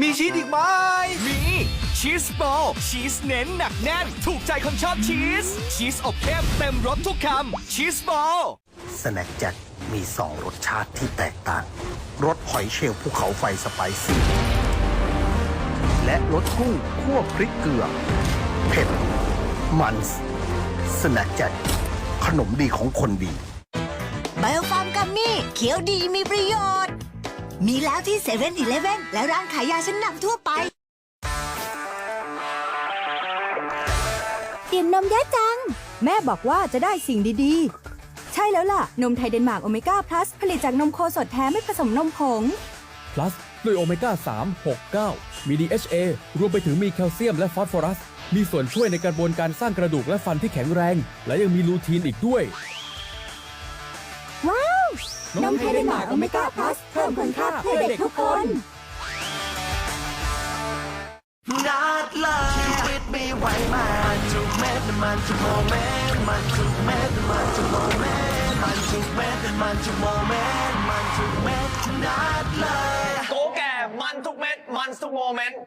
มีชีสอีกไหม มีชีสบอลชีสเน้นหนักแน่น ถูกใจคนชอบชีส ชีสอบเข้มเต็มรสทุกคำชีสบอลสแน็คแจ็คมีสองรสชาติที่แตกต่าง รสหอยเชลล์ภูเขาไฟสไปซี่ และรสกุ้งคั่วพริกเกลือ เผ็ด มันสแน็คแจ็คขนมดีของคนดี ฟาร์มกัมมี่ เขียวดีมีประโยชน์ มีแล้วที่เซเว่นอีเลฟเว่นและร้านขายยาชั้นนำทั่วไป ดื่มนมเยอะจัง แม่บอกว่าจะได้สิ่งดีๆ ใช่แล้วล่ะ นมไทยเดนมาร์กโอเมก้าพลัสผลิตจากนมโคสดแท้ไม่ผสมนมผง plus ด้วยโอเมก้า 3 6 9 มี DHA รวมไปถึงมีแคลเซียมและฟอสฟอรัส มีส่วนช่วยในกระบวนการสร้างกระดูกและฟันที่แข็งแรง และยังมีลูทีนอีกด้วยว้าว นมไทยเดนมาร์กโอเมก้าพลัสเพิ่มคุณค่าเพื่อเด็กทุกคนนัดเลยชีวิตมีไหวมันทุกเม็ดมันทุกโมเมนต์มันทุกเม็ดมันทุกโมเมนต์มันทุกเม็ดมันทุกโมเมนต์มันทุกเม็ดนัดเลยโกแก่มันทุกเม็ดมันทุกโมเมนต์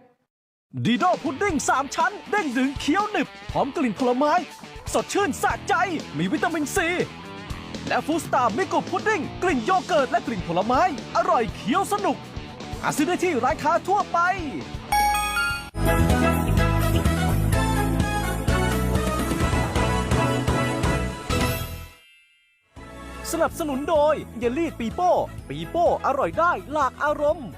ดีโดพุดดิ้ง3ชั้น เด้งดึงเคี้ยวหนึบหอมกลิ่นผลไม้ สดชื่นสะใจมีวิตามินซี และฟูสตาร์มิกุพุดดิ้งกลิ่นโยเกิร์ตและกลิ่นผลไม้ อร่อยเคี้ยวสนุก หาซื้อได้ที่ร้านค้าทั่วไป สนับสนุนโดยเยลลี่ปีโป้ ปีโป้อร่อยได้หลากอารมณ์